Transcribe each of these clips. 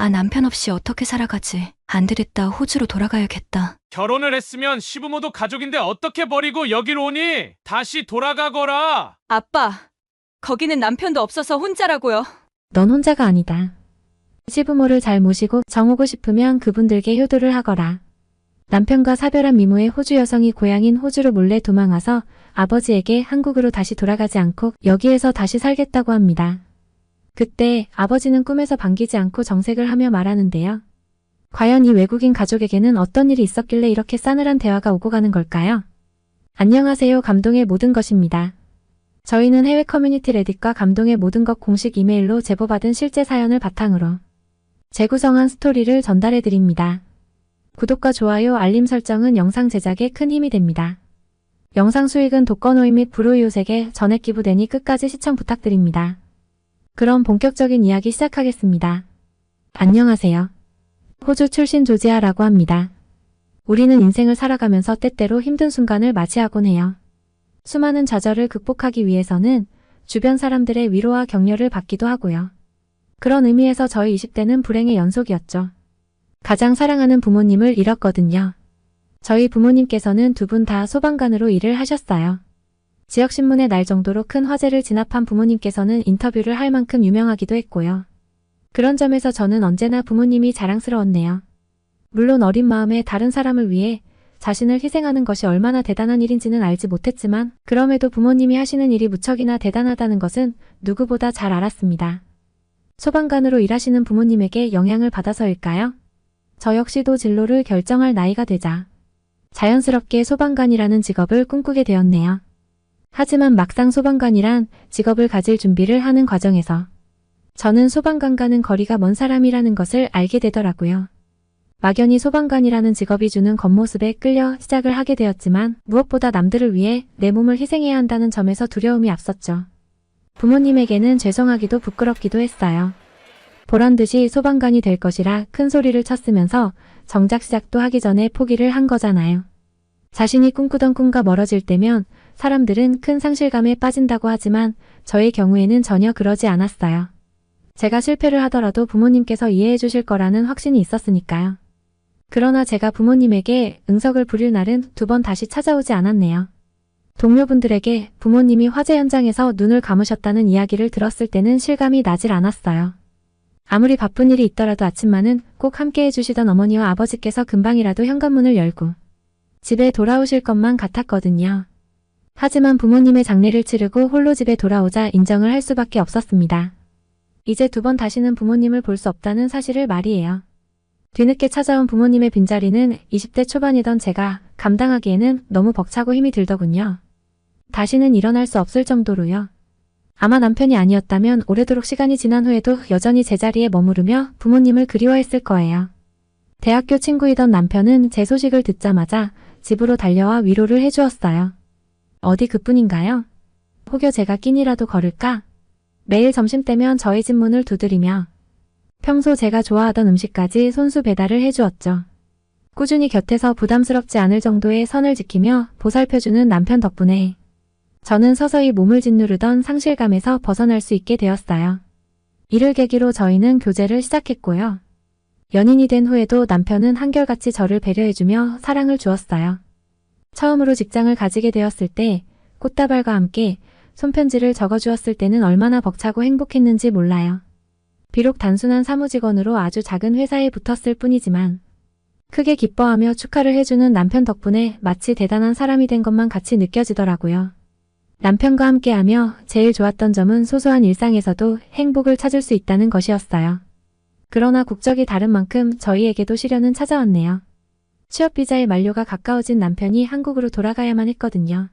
아, 남편 없이 어떻게 살아가지? 안 되겠다. 호주로 돌아가야겠다. 결혼을 했으면 시부모도 가족인데 어떻게 버리고 여기로 오니? 다시 돌아가거라. 아빠, 거기는 남편도 없어서 혼자라고요. 넌 혼자가 아니다. 시부모를 잘 모시고 정오고 싶으면 그분들께 효도를 하거라. 남편과 사별한 미모의 호주 여성이 고향인 호주로 몰래 도망와서 아버지에게 한국으로 다시 돌아가지 않고 여기에서 다시 살겠다고 합니다. 그때 아버지는 꿈에서 반기지 않고 정색을 하며 말하는데요. 과연 이 외국인 가족에게는 어떤 일이 있었길래 이렇게 싸늘한 대화가 오고 가는 걸까요? 안녕하세요. 감동의 모든 것입니다. 저희는 해외 커뮤니티 레딧과 감동의 모든 것 공식 이메일로 제보받은 실제 사연을 바탕으로 재구성한 스토리를 전달해 드립니다. 구독과 좋아요, 알림 설정은 영상 제작에 큰 힘이 됩니다. 영상 수익은 독거노인 및 불우이웃에게 전액 기부되니 끝까지 시청 부탁드립니다. 그럼 본격적인 이야기 시작하겠습니다. 안녕하세요. 호주 출신 조지아라고 합니다. 우리는 인생을 살아가면서 때때로 힘든 순간을 맞이하곤 해요. 수많은 좌절을 극복하기 위해서는 주변 사람들의 위로와 격려를 받기도 하고요. 그런 의미에서 저희 20대는 불행의 연속이었죠. 가장 사랑하는 부모님을 잃었거든요. 저희 부모님께서는 두 분 다 소방관으로 일을 하셨어요. 지역신문에 날 정도로 큰 화제를 진압한 부모님께서는 인터뷰를 할 만큼 유명하기도 했고요. 그런 점에서 저는 언제나 부모님이 자랑스러웠네요. 물론 어린 마음에 다른 사람을 위해 자신을 희생하는 것이 얼마나 대단한 일인지는 알지 못했지만 그럼에도 부모님이 하시는 일이 무척이나 대단하다는 것은 누구보다 잘 알았습니다. 소방관으로 일하시는 부모님에게 영향을 받아서일까요? 저 역시도 진로를 결정할 나이가 되자 자연스럽게 소방관이라는 직업을 꿈꾸게 되었네요. 하지만 막상 소방관이란 직업을 가질 준비를 하는 과정에서 저는 소방관과는 거리가 먼 사람이라는 것을 알게 되더라고요. 막연히 소방관이라는 직업이 주는 겉모습에 끌려 시작을 하게 되었지만 무엇보다 남들을 위해 내 몸을 희생해야 한다는 점에서 두려움이 앞섰죠. 부모님에게는 죄송하기도 부끄럽기도 했어요. 보란 듯이 소방관이 될 것이라 큰 소리를 쳤으면서 정작 시작도 하기 전에 포기를 한 거잖아요. 자신이 꿈꾸던 꿈과 멀어질 때면 사람들은 큰 상실감에 빠진다고 하지만 저의 경우에는 전혀 그러지 않았어요. 제가 실패를 하더라도 부모님께서 이해해 주실 거라는 확신이 있었으니까요. 그러나 제가 부모님에게 응석을 부릴 날은 두 번 다시 찾아오지 않았네요. 동료분들에게 부모님이 화재 현장에서 눈을 감으셨다는 이야기를 들었을 때는 실감이 나질 않았어요. 아무리 바쁜 일이 있더라도 아침만은 꼭 함께 해주시던 어머니와 아버지께서 금방이라도 현관문을 열고 집에 돌아오실 것만 같았거든요. 하지만 부모님의 장례를 치르고 홀로 집에 돌아오자 인정을 할 수밖에 없었습니다. 이제 두 번 다시는 부모님을 볼 수 없다는 사실을 말이에요. 뒤늦게 찾아온 부모님의 빈자리는 20대 초반이던 제가 감당하기에는 너무 벅차고 힘이 들더군요. 다시는 일어날 수 없을 정도로요. 아마 남편이 아니었다면 오래도록 시간이 지난 후에도 여전히 제자리에 머무르며 부모님을 그리워했을 거예요. 대학교 친구이던 남편은 제 소식을 듣자마자 집으로 달려와 위로를 해주었어요. 어디 그뿐인가요? 혹여 제가 끼니라도 걸을까? 매일 점심 때면 저희 집 문을 두드리며 평소 제가 좋아하던 음식까지 손수 배달을 해주었죠. 꾸준히 곁에서 부담스럽지 않을 정도의 선을 지키며 보살펴주는 남편 덕분에 저는 서서히 몸을 짓누르던 상실감에서 벗어날 수 있게 되었어요. 이를 계기로 저희는 교제를 시작했고요. 연인이 된 후에도 남편은 한결같이 저를 배려해주며 사랑을 주었어요. 처음으로 직장을 가지게 되었을 때 꽃다발과 함께 손편지를 적어주었을 때는 얼마나 벅차고 행복했는지 몰라요. 비록 단순한 사무직원으로 아주 작은 회사에 붙었을 뿐이지만 크게 기뻐하며 축하를 해주는 남편 덕분에 마치 대단한 사람이 된 것만 같이 느껴지더라고요. 남편과 함께하며 제일 좋았던 점은 소소한 일상에서도 행복을 찾을 수 있다는 것이었어요. 그러나 국적이 다른 만큼 저희에게도 시련은 찾아왔네요. 취업 비자의 만료가 가까워진 남편이 한국으로 돌아가야만 했거든요.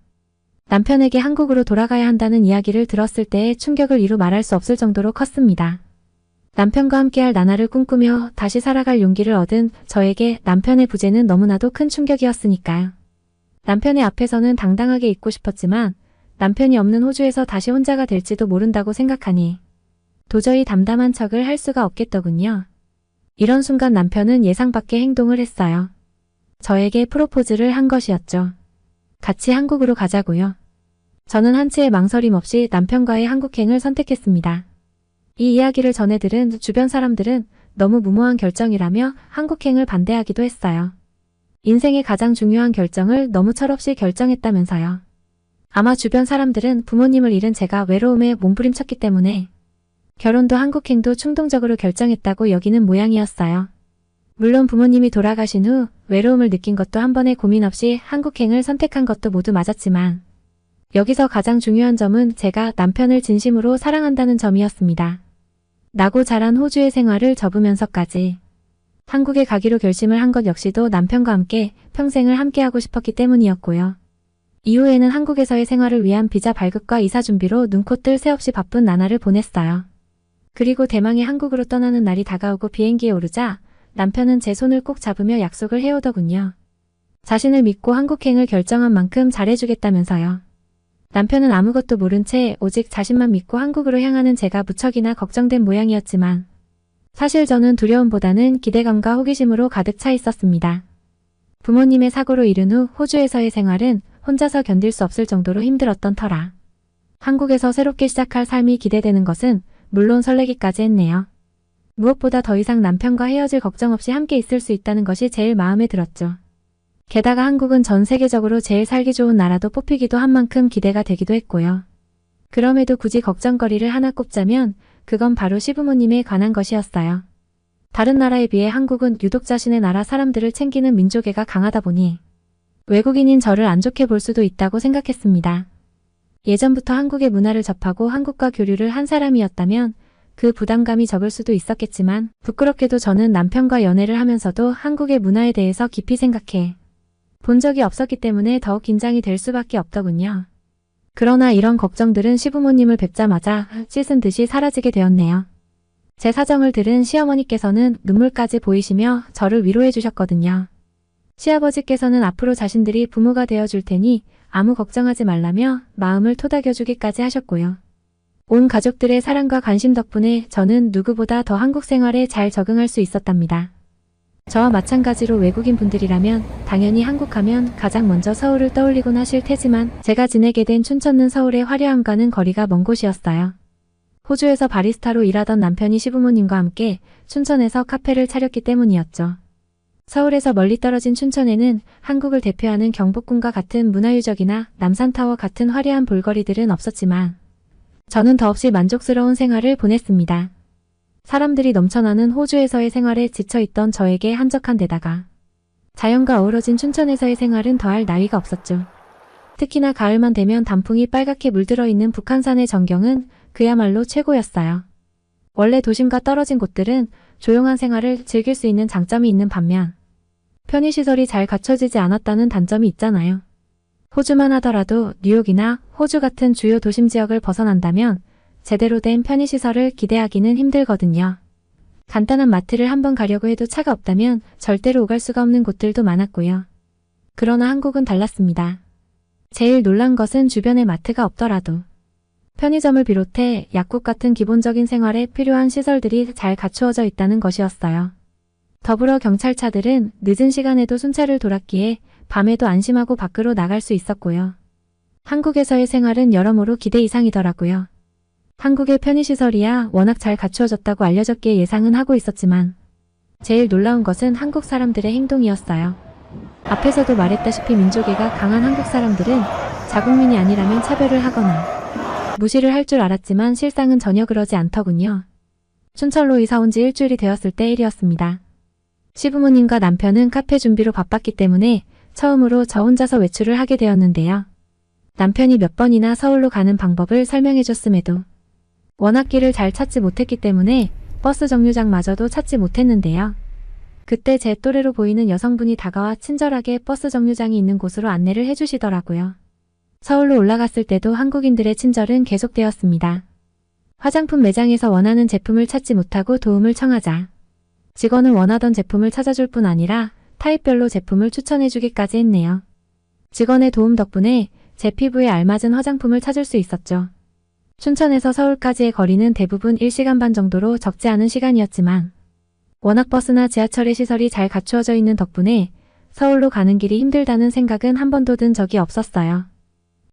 남편에게 한국으로 돌아가야 한다는 이야기를 들었을 때의 충격을 이루 말할 수 없을 정도로 컸습니다. 남편과 함께할 나날을 꿈꾸며 다시 살아갈 용기를 얻은 저에게 남편의 부재는 너무나도 큰 충격이었으니까요. 남편의 앞에서는 당당하게 있고 싶었지만 남편이 없는 호주에서 다시 혼자가 될지도 모른다고 생각하니 도저히 담담한 척을 할 수가 없겠더군요. 이런 순간 남편은 예상 밖의 행동을 했어요. 저에게 프로포즈를 한 것이었죠. 같이 한국으로 가자고요. 저는 한치의 망설임 없이 남편과의 한국행을 선택했습니다. 이 이야기를 전해 들은 주변 사람들은 너무 무모한 결정이라며 한국행을 반대하기도 했어요. 인생의 가장 중요한 결정을 너무 철없이 결정했다면서요. 아마 주변 사람들은 부모님을 잃은 제가 외로움에 몸부림쳤기 때문에 결혼도 한국행도 충동적으로 결정했다고 여기는 모양이었어요. 물론 부모님이 돌아가신 후 외로움을 느낀 것도 한 번의 고민 없이 한국행을 선택한 것도 모두 맞았지만 여기서 가장 중요한 점은 제가 남편을 진심으로 사랑한다는 점이었습니다. 나고 자란 호주의 생활을 접으면서까지 한국에 가기로 결심을 한 것 역시도 남편과 함께 평생을 함께하고 싶었기 때문이었고요. 이후에는 한국에서의 생활을 위한 비자 발급과 이사 준비로 눈코 뜰 새 없이 바쁜 나날을 보냈어요. 그리고 대망의 한국으로 떠나는 날이 다가오고 비행기에 오르자 남편은 제 손을 꼭 잡으며 약속을 해오더군요. 자신을 믿고 한국행을 결정한 만큼 잘해주겠다면서요. 남편은 아무것도 모른 채 오직 자신만 믿고 한국으로 향하는 제가 무척이나 걱정된 모양이었지만 사실 저는 두려움보다는 기대감과 호기심으로 가득 차 있었습니다. 부모님의 사고로 이른 후 호주에서의 생활은 혼자서 견딜 수 없을 정도로 힘들었던 터라 한국에서 새롭게 시작할 삶이 기대되는 것은 물론 설레기까지 했네요. 무엇보다 더 이상 남편과 헤어질 걱정 없이 함께 있을 수 있다는 것이 제일 마음에 들었죠. 게다가 한국은 전 세계적으로 제일 살기 좋은 나라도 뽑히기도 한 만큼 기대가 되기도 했고요. 그럼에도 굳이 걱정거리를 하나 꼽자면 그건 바로 시부모님에 관한 것이었어요. 다른 나라에 비해 한국은 유독 자신의 나라 사람들을 챙기는 민족애가 강하다 보니 외국인인 저를 안 좋게 볼 수도 있다고 생각했습니다. 예전부터 한국의 문화를 접하고 한국과 교류를 한 사람이었다면 그 부담감이 적을 수도 있었겠지만 부끄럽게도 저는 남편과 연애를 하면서도 한국의 문화에 대해서 깊이 생각해 본 적이 없었기 때문에 더욱 긴장이 될 수밖에 없더군요. 그러나 이런 걱정들은 시부모님을 뵙자마자 씻은 듯이 사라지게 되었네요. 제 사정을 들은 시어머니께서는 눈물까지 보이시며 저를 위로해 주셨거든요. 시아버지께서는 앞으로 자신들이 부모가 되어 줄 테니 아무 걱정하지 말라며 마음을 토닥여 주기까지 하셨고요. 온 가족들의 사랑과 관심 덕분에 저는 누구보다 더 한국 생활에 잘 적응할 수 있었답니다. 저와 마찬가지로 외국인 분들이라면 당연히 한국하면 가장 먼저 서울을 떠올리곤 하실 테지만 제가 지내게 된 춘천은 서울의 화려함과는 거리가 먼 곳이었어요. 호주에서 바리스타로 일하던 남편이 시부모님과 함께 춘천에서 카페를 차렸기 때문이었죠. 서울에서 멀리 떨어진 춘천에는 한국을 대표하는 경복궁과 같은 문화유적이나 남산타워 같은 화려한 볼거리들은 없었지만 저는 더없이 만족스러운 생활을 보냈습니다. 사람들이 넘쳐나는 호주에서의 생활에 지쳐있던 저에게 한적한 데다가 자연과 어우러진 춘천에서의 생활은 더할 나위가 없었죠. 특히나 가을만 되면 단풍이 빨갛게 물들어 있는 북한산의 전경은 그야말로 최고였어요. 원래 도심과 떨어진 곳들은 조용한 생활을 즐길 수 있는 장점이 있는 반면 편의시설이 잘 갖춰지지 않았다는 단점이 있잖아요. 호주만 하더라도 뉴욕이나 호주 같은 주요 도심 지역을 벗어난다면 제대로 된 편의시설을 기대하기는 힘들거든요. 간단한 마트를 한번 가려고 해도 차가 없다면 절대로 오갈 수가 없는 곳들도 많았고요. 그러나 한국은 달랐습니다. 제일 놀란 것은 주변에 마트가 없더라도 편의점을 비롯해 약국 같은 기본적인 생활에 필요한 시설들이 잘 갖추어져 있다는 것이었어요. 더불어 경찰차들은 늦은 시간에도 순찰을 돌았기에 밤에도 안심하고 밖으로 나갈 수 있었고요. 한국에서의 생활은 여러모로 기대 이상이더라고요. 한국의 편의시설이야 워낙 잘 갖추어졌다고 알려졌기에 예상은 하고 있었지만 제일 놀라운 것은 한국 사람들의 행동이었어요. 앞에서도 말했다시피 민족애가 강한 한국 사람들은 자국민이 아니라면 차별을 하거나 무시를 할 줄 알았지만 실상은 전혀 그러지 않더군요. 춘천로 이사 온 지 일주일이 되었을 때 일이었습니다. 시부모님과 남편은 카페 준비로 바빴기 때문에 처음으로 저 혼자서 외출을 하게 되었는데요. 남편이 몇 번이나 서울로 가는 방법을 설명해 줬음에도 워낙 길을 잘 찾지 못했기 때문에 버스 정류장마저도 찾지 못했는데요. 그때 제 또래로 보이는 여성분이 다가와 친절하게 버스 정류장이 있는 곳으로 안내를 해주시더라고요. 서울로 올라갔을 때도 한국인들의 친절은 계속되었습니다. 화장품 매장에서 원하는 제품을 찾지 못하고 도움을 청하자 직원은 원하던 제품을 찾아줄 뿐 아니라 타입별로 제품을 추천해주기까지 했네요. 직원의 도움 덕분에 제 피부에 알맞은 화장품을 찾을 수 있었죠. 춘천에서 서울까지의 거리는 대부분 1시간 반 정도로 적지 않은 시간이었지만 워낙 버스나 지하철의 시설이 잘 갖추어져 있는 덕분에 서울로 가는 길이 힘들다는 생각은 한 번도 든 적이 없었어요.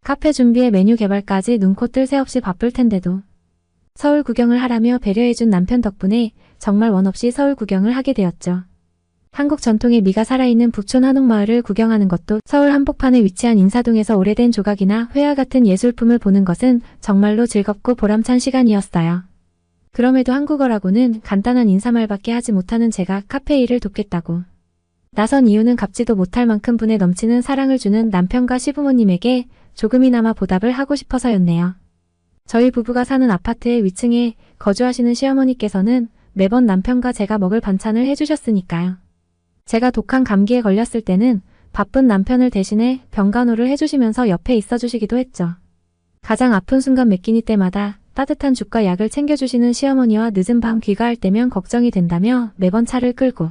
카페 준비에 메뉴 개발까지 눈코 뜰 새 없이 바쁠 텐데도 서울 구경을 하라며 배려해준 남편 덕분에 정말 원 없이 서울 구경을 하게 되었죠. 한국 전통의 미가 살아있는 북촌 한옥마을을 구경하는 것도 서울 한복판에 위치한 인사동에서 오래된 조각이나 회화 같은 예술품을 보는 것은 정말로 즐겁고 보람찬 시간이었어요. 그럼에도 한국어라고는 간단한 인사말밖에 하지 못하는 제가 카페 일을 돕겠다고. 나선 이유는 갚지도 못할 만큼 분에 넘치는 사랑을 주는 남편과 시부모님에게 조금이나마 보답을 하고 싶어서였네요. 저희 부부가 사는 아파트의 위층에 거주하시는 시어머니께서는 매번 남편과 제가 먹을 반찬을 해주셨으니까요. 제가 독한 감기에 걸렸을 때는 바쁜 남편을 대신해 병간호를 해주시면서 옆에 있어주시기도 했죠. 가장 아픈 순간 매 끼니 때마다 따뜻한 죽과 약을 챙겨주시는 시어머니와 늦은 밤 귀가할 때면 걱정이 된다며 매번 차를 끌고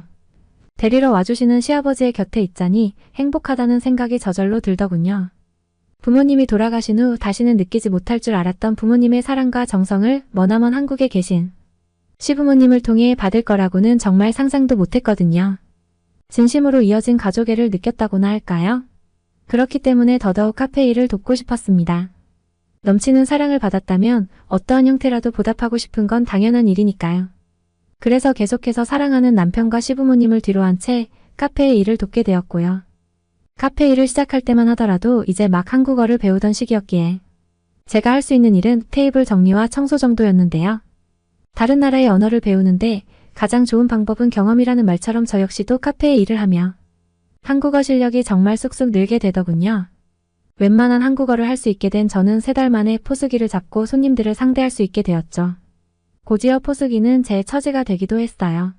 데리러 와주시는 시아버지의 곁에 있자니 행복하다는 생각이 저절로 들더군요. 부모님이 돌아가신 후 다시는 느끼지 못할 줄 알았던 부모님의 사랑과 정성을 머나먼 한국에 계신 시부모님을 통해 받을 거라고는 정말 상상도 못했거든요. 진심으로 이어진 가족애를 느꼈다고나 할까요? 그렇기 때문에 더더욱 카페 일을 돕고 싶었습니다. 넘치는 사랑을 받았다면 어떠한 형태라도 보답하고 싶은 건 당연한 일이니까요. 그래서 계속해서 사랑하는 남편과 시부모님을 뒤로한 채 카페의 일을 돕게 되었고요. 카페 일을 시작할 때만 하더라도 이제 막 한국어를 배우던 시기였기에 제가 할 수 있는 일은 테이블 정리와 청소 정도였는데요. 다른 나라의 언어를 배우는데 가장 좋은 방법은 경험이라는 말처럼 저 역시도 카페에 일을 하며 한국어 실력이 정말 쑥쑥 늘게 되더군요. 웬만한 한국어를 할 수 있게 된 저는 세 달 만에 포스기를 잡고 손님들을 상대할 수 있게 되었죠. 고지어 포스기는 제 처지가 되기도 했어요.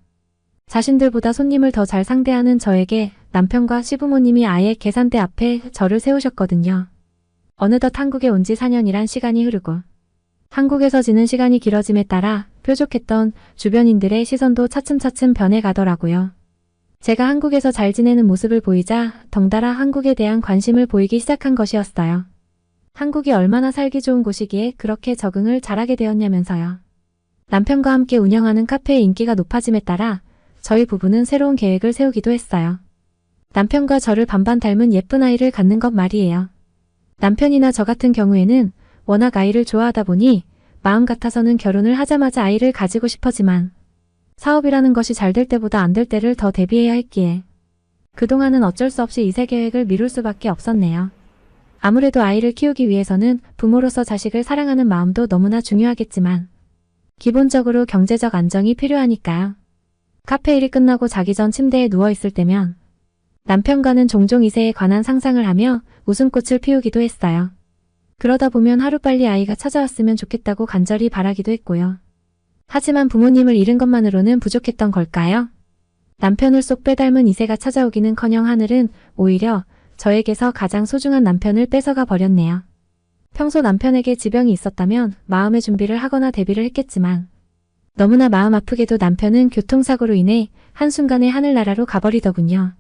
자신들보다 손님을 더 잘 상대하는 저에게 남편과 시부모님이 아예 계산대 앞에 저를 세우셨거든요. 어느덧 한국에 온 지 4년이란 시간이 흐르고 한국에서 지는 시간이 길어짐에 따라 뾰족했던 주변인들의 시선도 차츰차츰 변해가더라고요. 제가 한국에서 잘 지내는 모습을 보이자 덩달아 한국에 대한 관심을 보이기 시작한 것이었어요. 한국이 얼마나 살기 좋은 곳이기에 그렇게 적응을 잘하게 되었냐면서요. 남편과 함께 운영하는 카페의 인기가 높아짐에 따라 저희 부부는 새로운 계획을 세우기도 했어요. 남편과 저를 반반 닮은 예쁜 아이를 갖는 것 말이에요. 남편이나 저 같은 경우에는 워낙 아이를 좋아하다 보니 마음 같아서는 결혼을 하자마자 아이를 가지고 싶어지만 사업이라는 것이 잘 될 때보다 안 될 때를 더 대비해야 했기에 그동안은 어쩔 수 없이 이세 계획을 미룰 수밖에 없었네요. 아무래도 아이를 키우기 위해서는 부모로서 자식을 사랑하는 마음도 너무나 중요하겠지만 기본적으로 경제적 안정이 필요하니까요. 카페 일이 끝나고 자기 전 침대에 누워 있을 때면 남편과는 종종 이세에 관한 상상을 하며 웃음꽃을 피우기도 했어요. 그러다 보면 하루빨리 아이가 찾아왔으면 좋겠다고 간절히 바라기도 했고요. 하지만 부모님을 잃은 것만으로는 부족했던 걸까요? 남편을 쏙 빼닮은 이세가 찾아오기는 커녕 하늘은 오히려 저에게서 가장 소중한 남편을 뺏어가 버렸네요. 평소 남편에게 지병이 있었다면 마음의 준비를 하거나 대비를 했겠지만 너무나 마음 아프게도 남편은 교통사고로 인해 한순간에 하늘나라로 가버리더군요.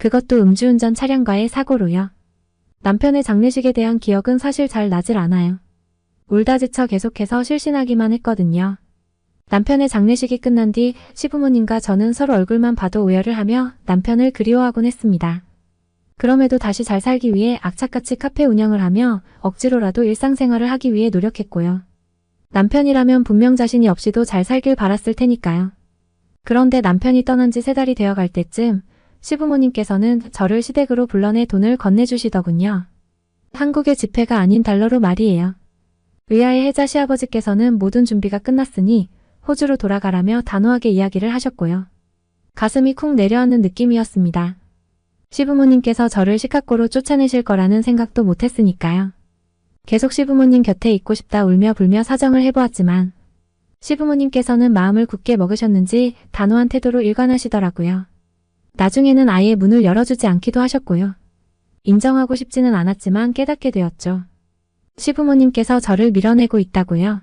그것도 음주운전 차량과의 사고로요. 남편의 장례식에 대한 기억은 사실 잘 나질 않아요. 울다 지쳐 계속해서 실신하기만 했거든요. 남편의 장례식이 끝난 뒤 시부모님과 저는 서로 얼굴만 봐도 오열을 하며 남편을 그리워하곤 했습니다. 그럼에도 다시 잘 살기 위해 악착같이 카페 운영을 하며 억지로라도 일상생활을 하기 위해 노력했고요. 남편이라면 분명 자신이 없이도 잘 살길 바랐을 테니까요. 그런데 남편이 떠난 지 세 달이 되어 갈 때쯤 시부모님께서는 저를 시댁으로 불러내 돈을 건네주시더군요. 한국의 지폐가 아닌 달러로 말이에요. 의아의 혜자 시아버지께서는 모든 준비가 끝났으니 호주로 돌아가라며 단호하게 이야기를 하셨고요. 가슴이 쿵 내려앉는 느낌이었습니다. 시부모님께서 저를 시카고로 쫓아내실 거라는 생각도 못했으니까요. 계속 시부모님 곁에 있고 싶다 울며 불며 사정을 해보았지만 시부모님께서는 마음을 굳게 먹으셨는지 단호한 태도로 일관하시더라고요. 나중에는 아예 문을 열어주지 않기도 하셨고요. 인정하고 싶지는 않았지만 깨닫게 되었죠. 시부모님께서 저를 밀어내고 있다고요.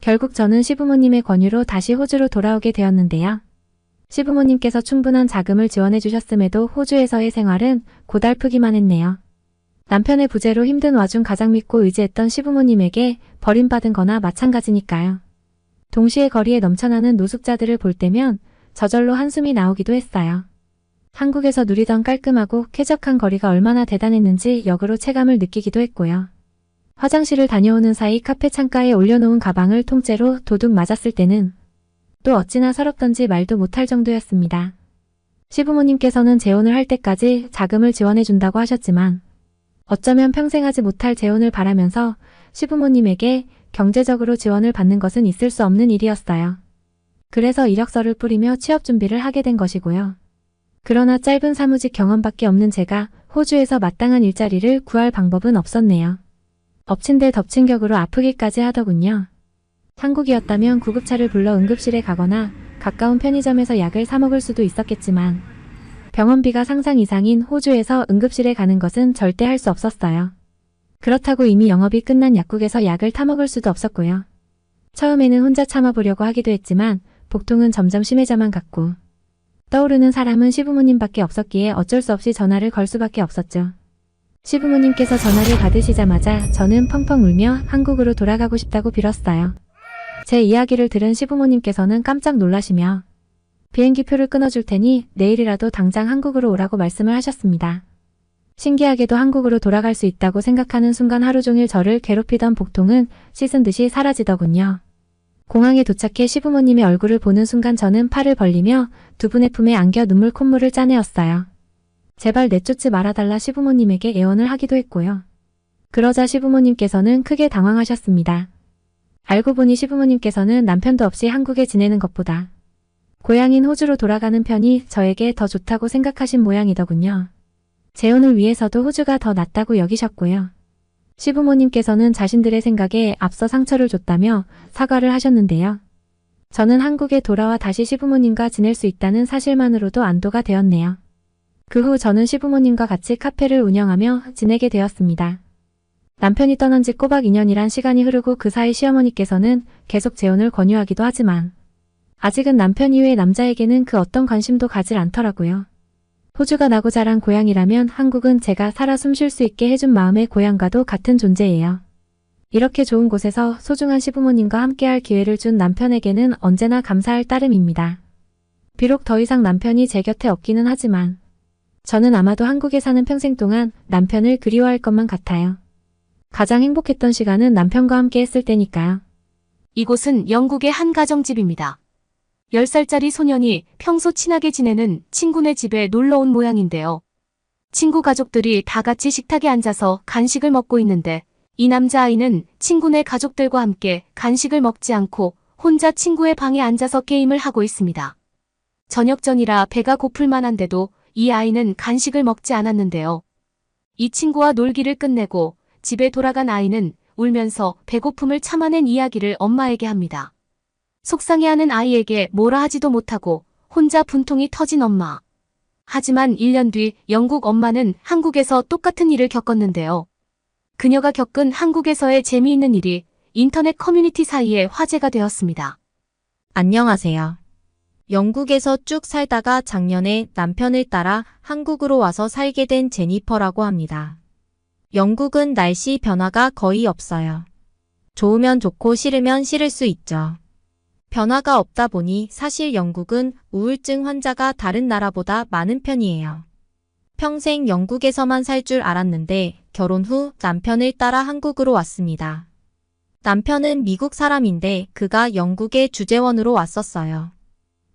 결국 저는 시부모님의 권유로 다시 호주로 돌아오게 되었는데요. 시부모님께서 충분한 자금을 지원해 주셨음에도 호주에서의 생활은 고달프기만 했네요. 남편의 부재로 힘든 와중 가장 믿고 의지했던 시부모님에게 버림받은 거나 마찬가지니까요. 동시에 거리에 넘쳐나는 노숙자들을 볼 때면 저절로 한숨이 나오기도 했어요. 한국에서 누리던 깔끔하고 쾌적한 거리가 얼마나 대단했는지 역으로 체감을 느끼기도 했고요. 화장실을 다녀오는 사이 카페 창가에 올려놓은 가방을 통째로 도둑 맞았을 때는 또 어찌나 서럽던지 말도 못할 정도였습니다. 시부모님께서는 재혼을 할 때까지 자금을 지원해준다고 하셨지만 어쩌면 평생 하지 못할 재혼을 바라면서 시부모님에게 경제적으로 지원을 받는 것은 있을 수 없는 일이었어요. 그래서 이력서를 뿌리며 취업 준비를 하게 된 것이고요. 그러나 짧은 사무직 경험밖에 없는 제가 호주에서 마땅한 일자리를 구할 방법은 없었네요. 엎친 데 덮친 격으로 아프기까지 하더군요. 한국이었다면 구급차를 불러 응급실에 가거나 가까운 편의점에서 약을 사 먹을 수도 있었겠지만 병원비가 상상 이상인 호주에서 응급실에 가는 것은 절대 할 수 없었어요. 그렇다고 이미 영업이 끝난 약국에서 약을 타 먹을 수도 없었고요. 처음에는 혼자 참아보려고 하기도 했지만 복통은 점점 심해져만 갔고 떠오르는 사람은 시부모님밖에 없었기에 어쩔 수 없이 전화를 걸 수밖에 없었죠. 시부모님께서 전화를 받으시자마자 저는 펑펑 울며 한국으로 돌아가고 싶다고 빌었어요. 제 이야기를 들은 시부모님께서는 깜짝 놀라시며 비행기표를 끊어줄 테니 내일이라도 당장 한국으로 오라고 말씀을 하셨습니다. 신기하게도 한국으로 돌아갈 수 있다고 생각하는 순간 하루 종일 저를 괴롭히던 복통은 씻은 듯이 사라지더군요. 공항에 도착해 시부모님의 얼굴을 보는 순간 저는 팔을 벌리며 두 분의 품에 안겨 눈물 콧물을 짜내었어요. 제발 내쫓지 말아달라 시부모님에게 애원을 하기도 했고요. 그러자 시부모님께서는 크게 당황하셨습니다. 알고 보니 시부모님께서는 남편도 없이 한국에 지내는 것보다 고향인 호주로 돌아가는 편이 저에게 더 좋다고 생각하신 모양이더군요. 재혼을 위해서도 호주가 더 낫다고 여기셨고요. 시부모님께서는 자신들의 생각에 앞서 상처를 줬다며 사과를 하셨는데요. 저는 한국에 돌아와 다시 시부모님과 지낼 수 있다는 사실만으로도 안도가 되었네요. 그 후 저는 시부모님과 같이 카페를 운영하며 지내게 되었습니다. 남편이 떠난 지 꼬박 2년이란 시간이 흐르고 그 사이 시어머니께서는 계속 재혼을 권유하기도 하지만 아직은 남편 이외의 남자에게는 그 어떤 관심도 가질 않더라고요. 호주가 나고 자란 고향이라면 한국은 제가 살아 숨 쉴 수 있게 해준 마음의 고향과도 같은 존재예요. 이렇게 좋은 곳에서 소중한 시부모님과 함께할 기회를 준 남편에게는 언제나 감사할 따름입니다. 비록 더 이상 남편이 제 곁에 없기는 하지만 저는 아마도 한국에 사는 평생 동안 남편을 그리워할 것만 같아요. 가장 행복했던 시간은 남편과 함께 했을 때니까요. 이곳은 영국의 한 가정집입니다. 10살짜리 소년이 평소 친하게 지내는 친구네 집에 놀러 온 모양인데요. 친구 가족들이 다 같이 식탁에 앉아서 간식을 먹고 있는데 이 남자아이는 친구네 가족들과 함께 간식을 먹지 않고 혼자 친구의 방에 앉아서 게임을 하고 있습니다. 저녁 전이라 배가 고플 만한데도 이 아이는 간식을 먹지 않았는데요. 이 친구와 놀기를 끝내고 집에 돌아간 아이는 울면서 배고픔을 참아낸 이야기를 엄마에게 합니다. 속상해하는 아이에게 뭐라 하지도 못하고 혼자 분통이 터진 엄마. 하지만 1년 뒤 영국 엄마는 한국에서 똑같은 일을 겪었는데요. 그녀가 겪은 한국에서의 재미있는 일이 인터넷 커뮤니티 사이에 화제가 되었습니다. 안녕하세요. 영국에서 쭉 살다가 작년에 남편을 따라 한국으로 와서 살게 된 제니퍼라고 합니다. 영국은 날씨 변화가 거의 없어요. 좋으면 좋고 싫으면 싫을 수 있죠. 변화가 없다 보니 사실 영국은 우울증 환자가 다른 나라보다 많은 편이에요. 평생 영국에서만 살 줄 알았는데 결혼 후 남편을 따라 한국으로 왔습니다. 남편은 미국 사람인데 그가 영국의 주재원으로 왔었어요.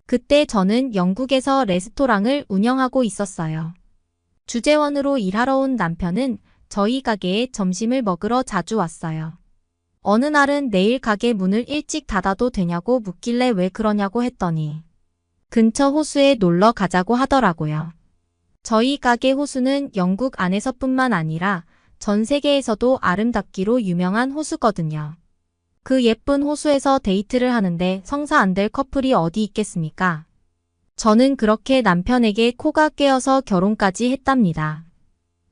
그때 저는 영국에서 레스토랑을 운영하고 있었어요. 주재원으로 일하러 온 남편은 저희 가게에 점심을 먹으러 자주 왔어요. 어느 날은 내일 가게 문을 일찍 닫아도 되냐고 묻길래 왜 그러냐고 했더니 근처 호수에 놀러 가자고 하더라고요. 저희 가게 호수는 영국 안에서뿐만 아니라 전 세계에서도 아름답기로 유명한 호수거든요. 그 예쁜 호수에서 데이트를 하는데 성사 안 될 커플이 어디 있겠습니까? 저는 그렇게 남편에게 코가 깨어서 결혼까지 했답니다.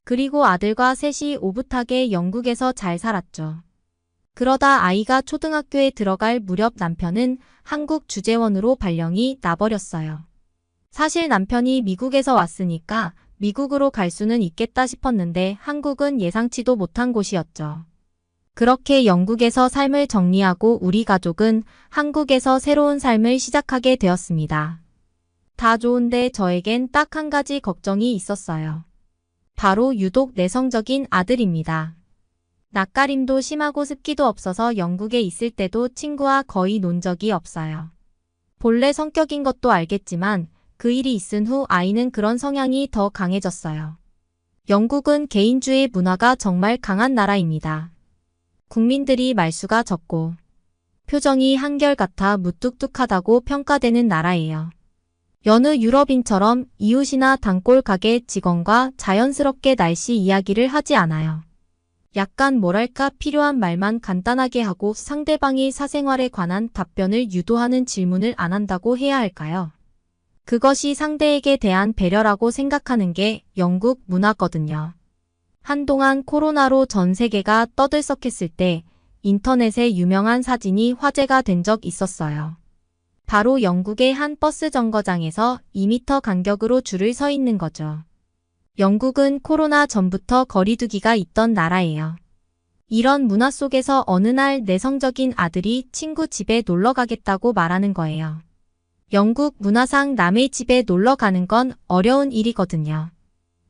그리고 아들과 셋이 오붓하게 영국에서 잘 살았죠. 그러다 아이가 초등학교에 들어갈 무렵 남편은 한국 주재원으로 발령이 나버렸어요. 사실 남편이 미국에서 왔으니까 미국으로 갈 수는 있겠다 싶었는데 한국은 예상치도 못한 곳이었죠. 그렇게 영국에서 삶을 정리하고 우리 가족은 한국에서 새로운 삶을 시작하게 되었습니다. 다 좋은데 저에겐 딱 한 가지 걱정이 있었어요. 바로 유독 내성적인 아들입니다. 낯가림도 심하고 습기도 없어서 영국에 있을 때도 친구와 거의 논 적이 없어요. 본래 성격인 것도 알겠지만 그 일이 있은 후 아이는 그런 성향이 더 강해졌어요. 영국은 개인주의 문화가 정말 강한 나라입니다. 국민들이 말수가 적고 표정이 한결같아 무뚝뚝하다고 평가되는 나라예요. 여느 유럽인처럼 이웃이나 단골 가게 직원과 자연스럽게 날씨 이야기를 하지 않아요. 약간 뭐랄까 필요한 말만 간단하게 하고 상대방이 사생활에 관한 답변을 유도하는 질문을 안 한다고 해야 할까요? 그것이 상대에게 대한 배려라고 생각하는 게 영국 문화거든요. 한동안 코로나로 전 세계가 떠들썩했을 때 인터넷에 유명한 사진이 화제가 된 적 있었어요. 바로 영국의 한 버스 정거장에서 2m 간격으로 줄을 서 있는 거죠. 영국은 코로나 전부터 거리두기가 있던 나라예요. 이런 문화 속에서 어느 날 내성적인 아들이 친구 집에 놀러 가겠다고 말하는 거예요. 영국 문화상 남의 집에 놀러 가는 건 어려운 일이거든요.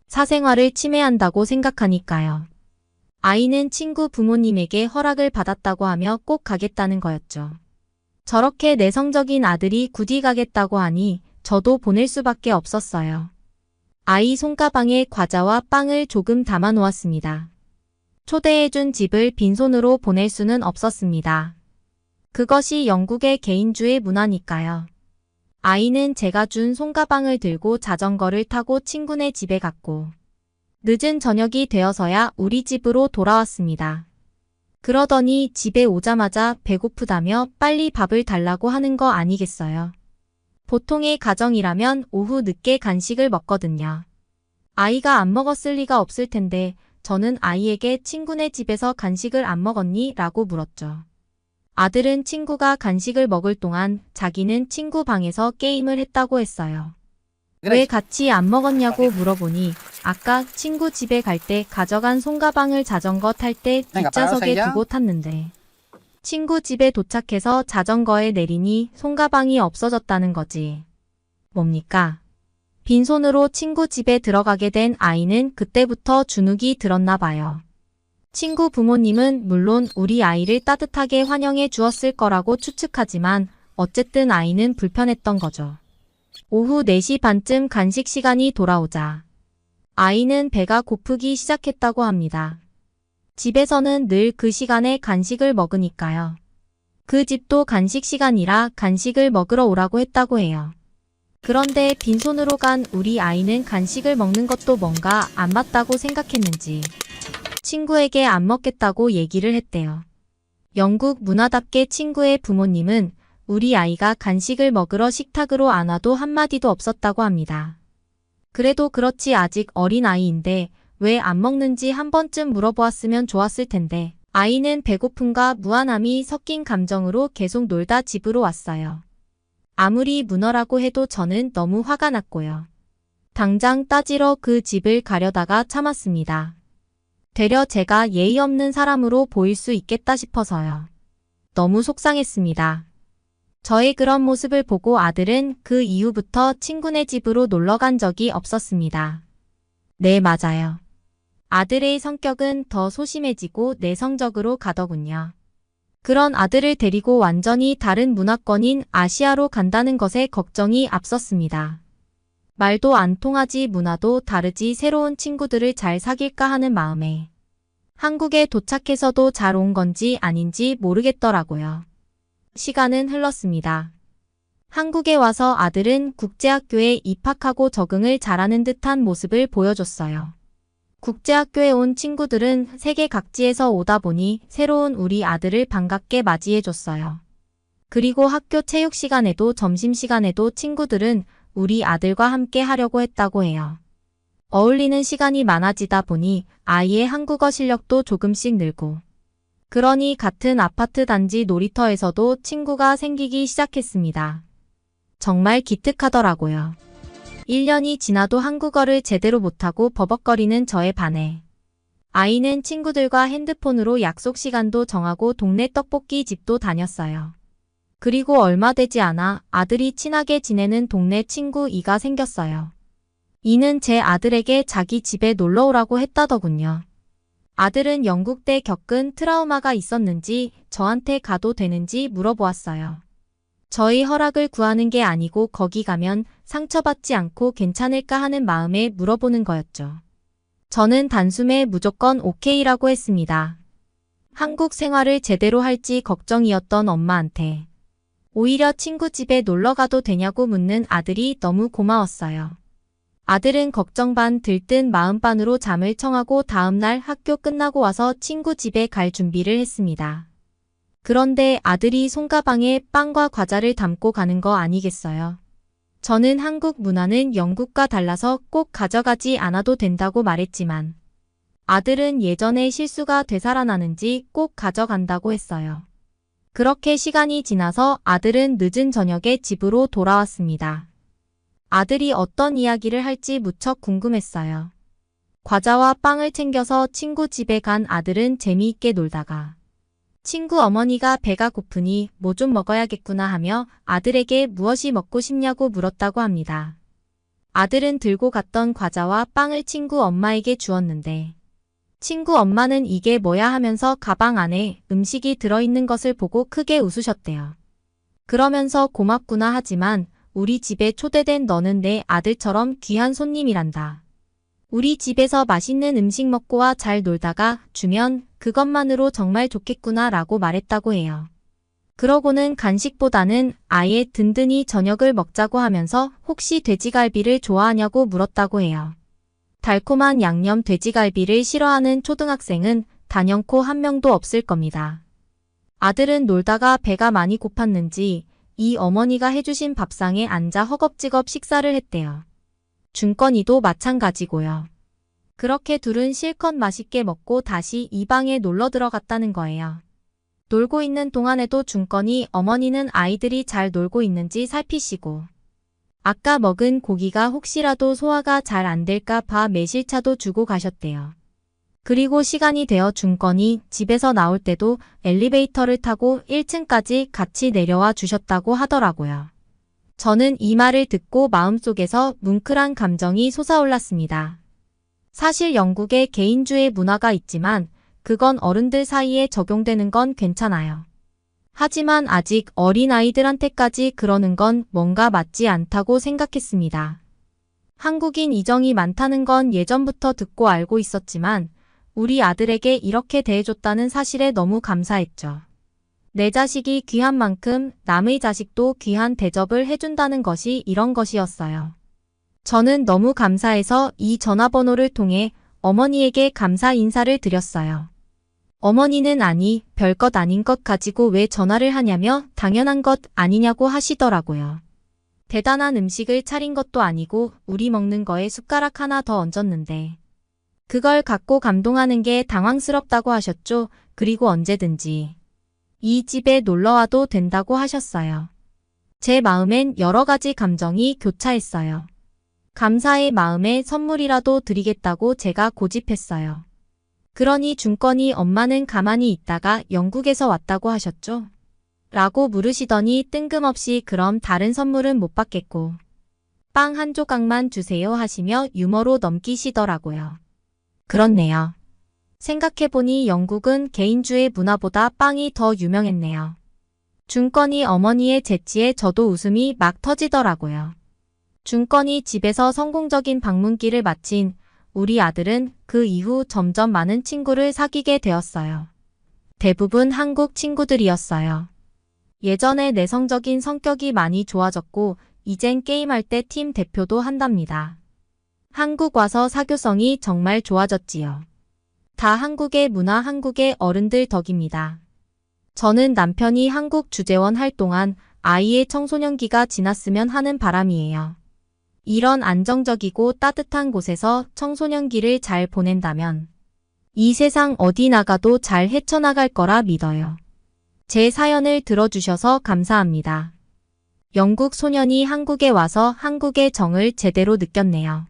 사생활을 침해한다고 생각하니까요. 아이는 친구 부모님에게 허락을 받았다고 하며 꼭 가겠다는 거였죠. 저렇게 내성적인 아들이 굳이 가겠다고 하니 저도 보낼 수밖에 없었어요. 아이 손가방에 과자와 빵을 조금 담아 놓았습니다. 초대해준 집을 빈손으로 보낼 수는 없었습니다. 그것이 영국의 개인주의 문화니까요. 아이는 제가 준 손가방을 들고 자전거를 타고 친구네 집에 갔고, 늦은 저녁이 되어서야 우리 집으로 돌아왔습니다. 그러더니 집에 오자마자 배고프다며 빨리 밥을 달라고 하는 거 아니겠어요. 보통의 가정이라면 오후 늦게 간식을 먹거든요. 아이가 안 먹었을 리가 없을 텐데 저는 아이에게 친구네 집에서 간식을 안 먹었니? 라고 물었죠. 아들은 친구가 간식을 먹을 동안 자기는 친구 방에서 게임을 했다고 했어요. 왜 같이 안 먹었냐고 물어보니 아까 친구 집에 갈 때 가져간 손가방을 자전거 탈 때 뒷좌석에 두고 탔는데 친구 집에 도착해서 자전거에 내리니 손가방이 없어졌다는 거지. 뭡니까? 빈손으로 친구 집에 들어가게 된 아이는 그때부터 주눅이 들었나 봐요. 친구 부모님은 물론 우리 아이를 따뜻하게 환영해 주었을 거라고 추측하지만 어쨌든 아이는 불편했던 거죠. 오후 4시 반쯤 간식 시간이 돌아오자 아이는 배가 고프기 시작했다고 합니다. 집에서는 늘 그 시간에 간식을 먹으니까요. 그 집도 간식 시간이라 간식을 먹으러 오라고 했다고 해요. 그런데 빈손으로 간 우리 아이는 간식을 먹는 것도 뭔가 안 맞다고 생각했는지 친구에게 안 먹겠다고 얘기를 했대요. 영국 문화답게 친구의 부모님은 우리 아이가 간식을 먹으러 식탁으로 안 와도 한마디도 없었다고 합니다. 그래도 그렇지 아직 어린 아이인데 왜 안 먹는지 한 번쯤 물어보았으면 좋았을 텐데 아이는 배고픔과 무안함이 섞인 감정으로 계속 놀다 집으로 왔어요. 아무리 문어라고 해도 저는 너무 화가 났고요. 당장 따지러 그 집을 가려다가 참았습니다. 되려 제가 예의 없는 사람으로 보일 수 있겠다 싶어서요. 너무 속상했습니다. 저의 그런 모습을 보고 아들은 그 이후부터 친구네 집으로 놀러 간 적이 없었습니다. 네, 맞아요. 아들의 성격은 더 소심해지고 내성적으로 가더군요. 그런 아들을 데리고 완전히 다른 문화권인 아시아로 간다는 것에 걱정이 앞섰습니다. 말도 안 통하지 문화도 다르지 새로운 친구들을 잘 사귈까 하는 마음에 한국에 도착해서도 잘 온 건지 아닌지 모르겠더라고요. 시간은 흘렀습니다. 한국에 와서 아들은 국제학교에 입학하고 적응을 잘하는 듯한 모습을 보여줬어요. 국제학교에 온 친구들은 세계 각지에서 오다 보니 새로운 우리 아들을 반갑게 맞이해줬어요. 그리고 학교 체육 시간에도 점심 시간에도 친구들은 우리 아들과 함께 하려고 했다고 해요. 어울리는 시간이 많아지다 보니 아이의 한국어 실력도 조금씩 늘고 그러니 같은 아파트 단지 놀이터에서도 친구가 생기기 시작했습니다. 정말 기특하더라고요. 1년이 지나도 한국어를 제대로 못하고 버벅거리는 저에 반해 아이는 친구들과 핸드폰으로 약속 시간도 정하고 동네 떡볶이 집도 다녔어요. 그리고 얼마 되지 않아 아들이 친하게 지내는 동네 친구 이가 생겼어요. 이는 제 아들에게 자기 집에 놀러 오라고 했다더군요. 아들은 영국 때 겪은 트라우마가 있었는지 저한테 가도 되는지 물어보았어요. 저희 허락을 구하는 게 아니고 거기 가면 상처받지 않고 괜찮을까 하는 마음에 물어보는 거였죠. 저는 단숨에 무조건 오케이라고 했습니다. 한국 생활을 제대로 할지 걱정이었던 엄마한테 오히려 친구 집에 놀러 가도 되냐고 묻는 아들이 너무 고마웠어요. 아들은 걱정 반 들뜬 마음 반으로 잠을 청하고 다음날 학교 끝나고 와서 친구 집에 갈 준비를 했습니다. 그런데 아들이 손가방에 빵과 과자를 담고 가는 거 아니겠어요? 저는 한국 문화는 영국과 달라서 꼭 가져가지 않아도 된다고 말했지만 아들은 예전에 실수가 되살아나는지 꼭 가져간다고 했어요. 그렇게 시간이 지나서 아들은 늦은 저녁에 집으로 돌아왔습니다. 아들이 어떤 이야기를 할지 무척 궁금했어요. 과자와 빵을 챙겨서 친구 집에 간 아들은 재미있게 놀다가 친구 어머니가 배가 고프니 뭐 좀 먹어야겠구나 하며 아들에게 무엇이 먹고 싶냐고 물었다고 합니다. 아들은 들고 갔던 과자와 빵을 친구 엄마에게 주었는데 친구 엄마는 이게 뭐야 하면서 가방 안에 음식이 들어있는 것을 보고 크게 웃으셨대요. 그러면서 고맙구나 하지만 우리 집에 초대된 너는 내 아들처럼 귀한 손님이란다. 우리 집에서 맛있는 음식 먹고 와 잘 놀다가 주면 그것만으로 정말 좋겠구나 라고 말했다고 해요. 그러고는 간식보다는 아예 든든히 저녁을 먹자고 하면서 혹시 돼지갈비를 좋아하냐고 물었다고 해요. 달콤한 양념 돼지갈비를 싫어하는 초등학생은 단연코 한 명도 없을 겁니다. 아들은 놀다가 배가 많이 고팠는지 이 어머니가 해주신 밥상에 앉아 허겁지겁 식사를 했대요. 준건이도 마찬가지고요. 그렇게 둘은 실컷 맛있게 먹고 다시 이 방에 놀러 들어갔다는 거예요. 놀고 있는 동안에도 준건이 어머니는 아이들이 잘 놀고 있는지 살피시고 아까 먹은 고기가 혹시라도 소화가 잘 안 될까 봐 매실차도 주고 가셨대요. 그리고 시간이 되어 준건이 집에서 나올 때도 엘리베이터를 타고 1층까지 같이 내려와 주셨다고 하더라고요. 저는 이 말을 듣고 마음속에서 뭉클한 감정이 솟아올랐습니다. 사실 영국에 개인주의 문화가 있지만 그건 어른들 사이에 적용되는 건 괜찮아요. 하지만 아직 어린 아이들한테까지 그러는 건 뭔가 맞지 않다고 생각했습니다. 한국인 이정이 많다는 건 예전부터 듣고 알고 있었지만 우리 아들에게 이렇게 대해줬다는 사실에 너무 감사했죠. 내 자식이 귀한 만큼 남의 자식도 귀한 대접을 해준다는 것이 이런 것이었어요. 저는 너무 감사해서 이 전화번호를 통해 어머니에게 감사 인사를 드렸어요. 어머니는 아니, 별것 아닌 것 가지고 왜 전화를 하냐며 당연한 것 아니냐고 하시더라고요. 대단한 음식을 차린 것도 아니고 우리 먹는 거에 숟가락 하나 더 얹었는데. 그걸 갖고 감동하는 게 당황스럽다고 하셨죠. 그리고 언제든지. 이 집에 놀러와도 된다고 하셨어요. 제 마음엔 여러 가지 감정이 교차했어요. 감사의 마음에 선물이라도 드리겠다고 제가 고집했어요. 그러니 준건이 엄마는 가만히 있다가 영국에서 왔다고 하셨죠? 라고 물으시더니 뜬금없이 그럼 다른 선물은 못 받겠고 빵 한 조각만 주세요 하시며 유머로 넘기시더라고요. 그렇네요. 생각해보니 영국은 개인주의 문화보다 빵이 더 유명했네요. 준건이 어머니의 재치에 저도 웃음이 막 터지더라고요. 준건이 집에서 성공적인 방문기를 마친 우리 아들은 그 이후 점점 많은 친구를 사귀게 되었어요. 대부분 한국 친구들이었어요. 예전에 내성적인 성격이 많이 좋아졌고 이젠 게임할 때 팀 대표도 한답니다. 한국 와서 사교성이 정말 좋아졌지요. 다 한국의 문화, 한국의 어른들 덕입니다. 저는 남편이 한국 주재원 할 동안 아이의 청소년기가 지났으면 하는 바람이에요. 이런 안정적이고 따뜻한 곳에서 청소년기를 잘 보낸다면 이 세상 어디 나가도 잘 헤쳐나갈 거라 믿어요. 제 사연을 들어주셔서 감사합니다. 영국 소년이 한국에 와서 한국의 정을 제대로 느꼈네요.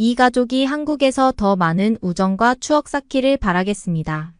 이 가족이 한국에서 더 많은 우정과 추억 쌓기를 바라겠습니다.